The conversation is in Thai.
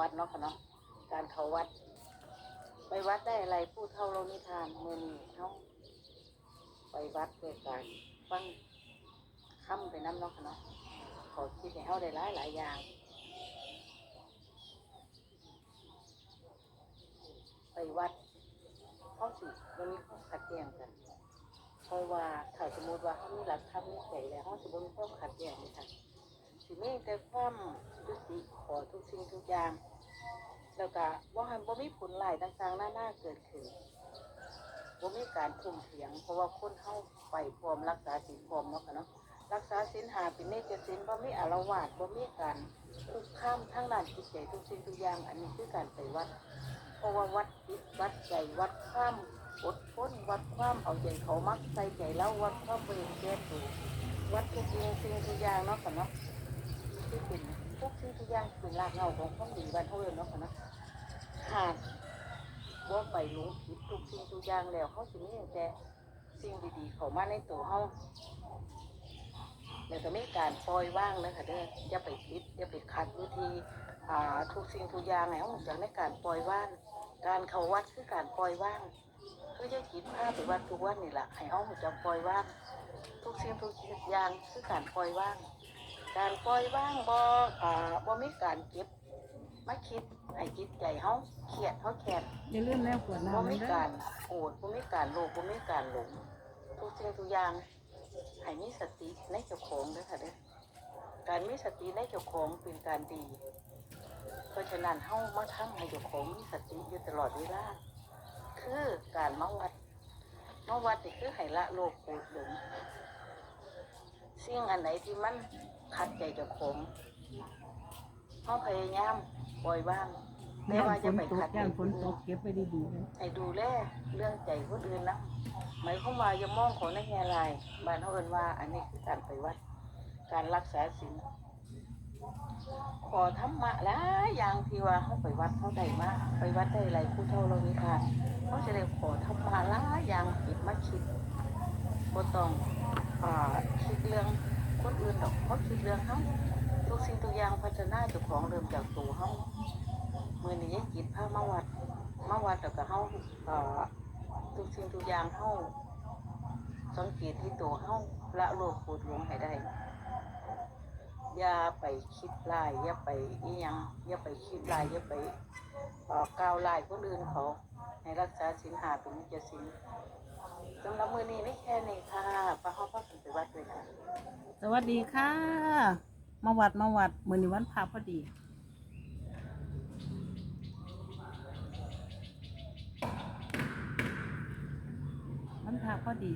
วัดเนาะค่ะเนาะการเขาวัด ไปวัดได้อะไรผู้เท่าเรานิทานมือนี้เขาไปวัดเพื่อการฟังค่ำไปน้ำเนาะค่ะเนาะขอคิดให้เขาได้หลายหลายอย่างไปวัดเขาสิวันนี้เขาขัดแย้งกันเพราะว่าถ้าสมมติว่าเขามีหลักธรรมในใจแล้วเขาสิบ่มีควาขัดแย้งเลยค่ะสิมีแต่ความยุติขอ ทุกสิ่งทุกอย่าง แล้วก็ว่าหันบ่มีผลหลายต่างๆหน้าหน้าเกิดขึ้นบ่มีการทุ่มเถียง เพราะว่าคนเฮาไปพร้อมรักษาศีลพร้อมเนาะค่ะเนาะรักษาศีลหาเป็นเนจศีลบ่มีอารวาสบ่มีการคุกคามทางด้านจิตใจทุกสิ่งทุกอย่าง อันนี้คือการไปวัด เพราะว่าวัดจิตวัดใจวัดความอดทนวัดความเอาใจเขามักใส่ใจแล้ววัดความบริสุทธิ์แก่ตัววัดทุกสิ่งสิ่งทุกอย่างเนาะค่ะเนาะที่เป็น ทุกสิ่งทุกอย่างเป็นรากเหง้าของความดีบ้านเฮาเลยเนาะค่ะนะหากว่าไปหลงผิดทุกสิ่งทุกอย่างแล้วเขาสิมีแต่สิ่งดีๆเข้ามาในตัวเฮาแล้วก็มีการปล่อยว่างเลยค่ะเด้ออย่าไปคิดอย่าไปขัดวิธีอ่าทุกสิ่งทุกอย่างในห้องจากในการปล่อยว่าง การเข้าวัดคือการปล่อยว่างคือจะคิดภาพไปวัดทุกวันนี่แหละให้ห้องจะปล่อยว่างทุกสิ่งทุกอย่างคือการปล่อยว่าง การปล่อยว่างบ่อ่าบ่มีการเก็บมาคิดให้จิตใจเฮาเครียดเฮาแค้นอย่าลืมแล้วขวดบ่น้ำมีเด้อการโกรธบ่มีการโลภบ่มีการหลงทุกสิ่งทุกอย่างให้มีสติในเจ้าของเด้อค่ะเด้อการมีสติในเจ้าของเป็นการดี เพราะฉะนั้นเฮามาทำให้เจ้าของมีสติอยู่ตลอดเวลาคือการมาวัดมาวัดนี่คือให้ละโลภโกรธหลงสิ่งอันไหนที่มัน ขัดใจเจ้าของเฮาพยายามปล่อยวางไม่ย่านว่าฝจะนไปตกขัดใจย่านฝคนนตอื่กนเก็บไปดีๆเลยให้ดูแลเรื่องใจคนอื่นนะหมายความว่าอย่ามองของในแง่ลายบ้านเขาเอินว่า อันนี้คือการไปวัด การรักษาศีลขอธรรมะหลายอย่างที่ว่าเขาไปวัดเขาได้มาไปวัดได้อะไรผู้เท่าเรานิทานเขาจะได้ขอธรรมะหลายอย่างคิดมาคิดบ่ต้องอ่าคิดเรื่องคน อื่นดอกเขาคิดเรื่องเขาทุกสิ่งทุกอย่างพัฒนาเจ้าของเริ่มจากตัวเขามือนี้จิตพามาวัดมาวัดแล้วก็เฮาทุกสิ่งทุกอย่างเฮาสังเกตที่ตัวเฮาละโลภโกรธหลงให้ได้อย่าไปคิดลายอย่าไปอียังอย่าไปคิดลายอย่าไปกล่าวลายคนอื่นเขาให้รักษาศีลหาเป็นนิจศีลสำหรับมือนี้ไม่แค่นี้ค่ะ วัดเลยค่ะ สวัสดีค่ะ มาวัดมาวัดมือนี้วันพระพอดี วันพระพอดี